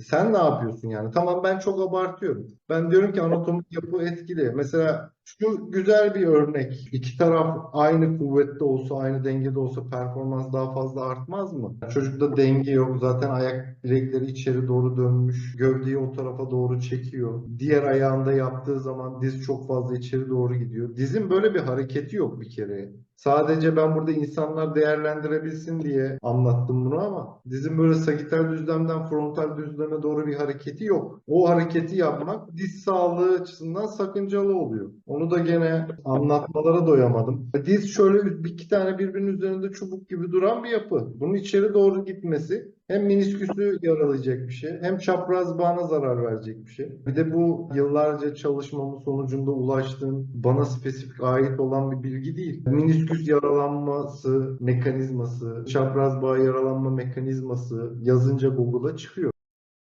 Sen ne yapıyorsun yani? Tamam ben çok abartıyorum. Ben diyorum ki anatomik yapı etkili. Mesela şu güzel bir örnek. İki taraf aynı kuvvette olsa, aynı dengede olsa performans daha fazla artmaz mı? Çocukta denge yok. Zaten ayak bilekleri içeri doğru dönmüş. Gövdeyi o tarafa doğru çekiyor. Diğer ayağında yaptığı zaman diz çok fazla içeri doğru gidiyor. Dizin böyle bir hareketi yok bir kere. Sadece ben burada insanlar değerlendirebilsin diye anlattım bunu ama dizin böyle sagital düzlemden frontal düzleme doğru bir hareketi yok. O hareketi yapmak diz sağlığı açısından sakıncalı oluyor. Onu da gene anlatmalara doyamadım. Diz şöyle bir iki tane birbirinin üzerinde çubuk gibi duran bir yapı. Bunun içeri doğru gitmesi hem menisküsü yaralayacak bir şey, hem çapraz bağına zarar verecek bir şey. Bir de bu yıllarca çalışmamın sonucunda ulaştığım bana spesifik ait olan bir bilgi değil. Menisküs yaralanması mekanizması, çapraz bağ yaralanma mekanizması yazınca Google'a çıkıyor.